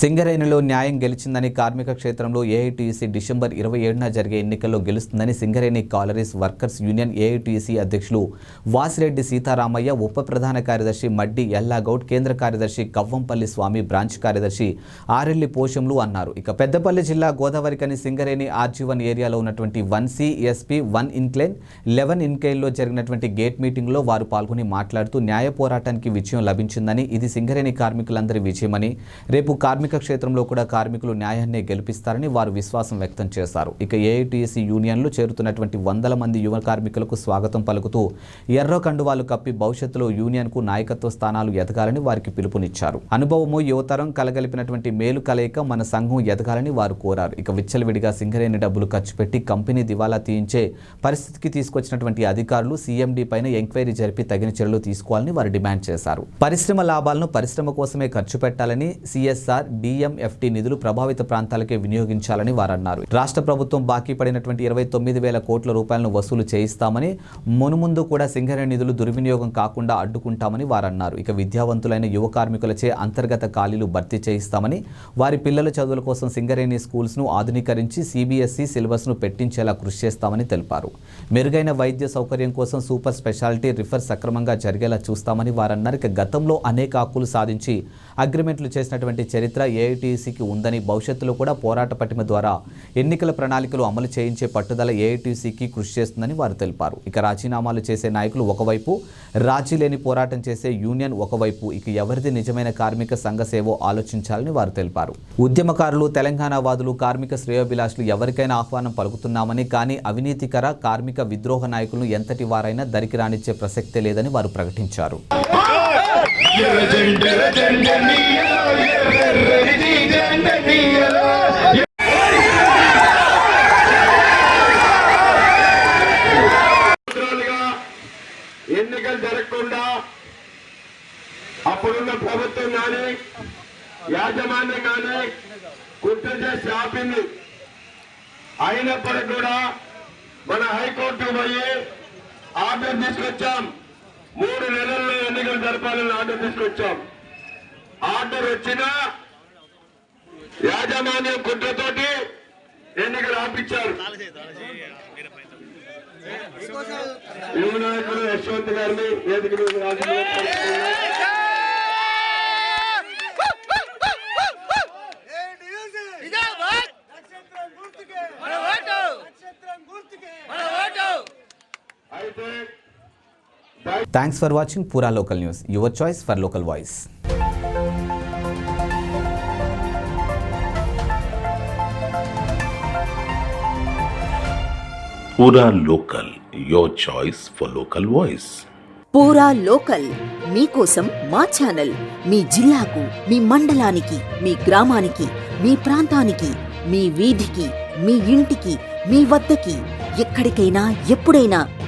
సింగరేణిలో న్యాయం గెలిచిందని కార్మిక క్షేత్రంలో ఏఐటీసీ డిసెంబర్ ఇరవై ఏడున జరిగే ఎన్నికల్లో గెలుస్తుందని Singareni collieries workers union AITC అధ్యక్షులు వాసిరెడ్డి సీతారామయ్య ఉప ప్రధాన కార్యదర్శి మడ్డి ఎల్లాగౌడ్ కేంద్ర కార్యదర్శి కవ్వంపల్లి స్వామి బ్రాంచ్ కార్యదర్శి ఆరెల్లి పోషంలు అన్నారు. ఇక పెద్దపల్లి జిల్లా గోదావరికని సింగరేణి ఆర్జీ వన్ ఏరియాలో ఉన్నటువంటి one CSP one incline eleven ఇన్క్లైన్లో జరిగినటువంటి గేట్ మీటింగ్లో వారు పాల్గొని మాట్లాడుతూ న్యాయ పోరాటానికి విజయం లభించిందని ఇది సింగరేణి కార్మికులందరి విజయమని రేపు కార్మిక క్షేత్రంలో కూడా కార్మికులు న్యాయాన్ని గెలిపిస్తారని వారు విశ్వాసం వ్యక్తం చేశారు. ఇక ఏఐటీఎస్సీ యూనియన్లు చేరుతున్నటువంటి వందల మంది యువ కార్మికులకు స్వాగతం పలుకుతూ ఎర్ర కండువాలు కప్పి భవిష్యత్తులో యూనియన్కు నాయకత్వ స్థానాలు ఎదగాలని వారికి పిలుపునిచ్చారు. అనుభవము యువతరం కలగలిపినటువంటి మేలు కలయిక మన సంఘం ఎదగాలని వారు కోరారు. ఇక విచ్చలవిడిగా సింగరేణి డబ్బులు ఖర్చు పెట్టి కంపెనీ దివాలా తీయించే పరిస్థితికి తీసుకొచ్చినటువంటి అధికారులు సీఎండీ పైన ఎంక్వైరీ జరిపి తగిన చర్యలు తీసుకోవాలని వారు డిమాండ్ చేశారు. పరిశ్రమ లాభాలను పరిశ్రమ కోసమే ఖర్చు పెట్టాలని సిఎస్ఆర్ బిఎంఎఫ్టి నిధులు ప్రభావిత ప్రాంతాలకే వినియోగించాలని వారన్నారు. రాష్ట్ర ప్రభుత్వం బాకీ పడినటువంటి ఇరవై తొమ్మిది వేల కోట్ల రూపాయలను వసూలు చేయిస్తామని మునుముందు కూడా సింగరేణి నిధులు దుర్వినియోగం కాకుండా అడ్డుకుంటామని వారన్నారు. ఇక విద్యావంతులైన యువ కార్మికులచే అంతర్గత ఖాళీలు భర్తీ చేయిస్తామని వారి పిల్లల చదువుల కోసం సింగరేణి స్కూల్స్ను ఆధునీకరించి సిబిఎస్ఈ సిలబస్ను పెట్టించేలా కృషి చేస్తామని తెలిపారు. మెరుగైన వైద్య సౌకర్యం కోసం సూపర్ స్పెషాలిటీ రిఫర్ సక్రమంగా జరిగేలా చూస్తామని వారన్నారు. ఇక గతంలో అనేక హక్కులు సాధించి అగ్రిమెంట్లు చేసినటువంటి చరిత్ర ఏఐటీసీకి ఉందని భవిష్యత్తులో కూడా పోరాట పటిమ ద్వారా ఎన్నికల ప్రణాళికలు అమలు చేయించే పట్టుదల ఏఐటీసీకి కృషి చేస్తుందని వారు తెలిపారు ఇక రాజీనామాలు చేసే నాయకులు ఒకవైపు రాజీ లేని పోరాటం చేసే యూనియన్ ఒకవైపు ఇక ఎవరిది నిజమైన కార్మిక సంఘ సేవో ఆలోచించాలని వారు తెలిపారు ఉద్యమకారులు తెలంగాణ వాదులు కార్మిక శ్రేయోభిలాషులు ఎవరికైనా ఆహ్వానం పలుకుతున్నామని కానీ అవినీతికర కార్మిక విద్రోహ నాయకులను ఎంతటి వారైనా దరికి రానిచ్చే ప్రసక్తే లేదని వారు ప్రకటించారు అప్పుడున్న ప్రభుత్వం కానీ యాజమాన్యం కానీ కుట్ర చేసి ఆపింది. అయినప్పటికీ కూడా మన హైకోర్టు పోయి ఆర్డర్ తీసుకొచ్చాం. మూడు నెలల్లో ఎన్నికలు జరపాలని ఆర్డర్ తీసుకొచ్చాం. ఆర్డర్ వచ్చినా యాజమాన్యం కుట్రతోటి ఎన్నికలు ఆపించారు. యువ నాయకుడు యశ్వంత్ గారిని వేదిక thanks for watching Pura local news your choice for local voice Pura Local, your choice for local voice. Pura local మీకోసం మా ఛానల్ మీ జిల్లాకు మీ మండలానికి మీ గ్రామానికి మీ ప్రాంతానికి మీ వీధికి మీ ఇంటికి మీ వద్దకి ఎక్కడికైనా ఎప్పుడైనా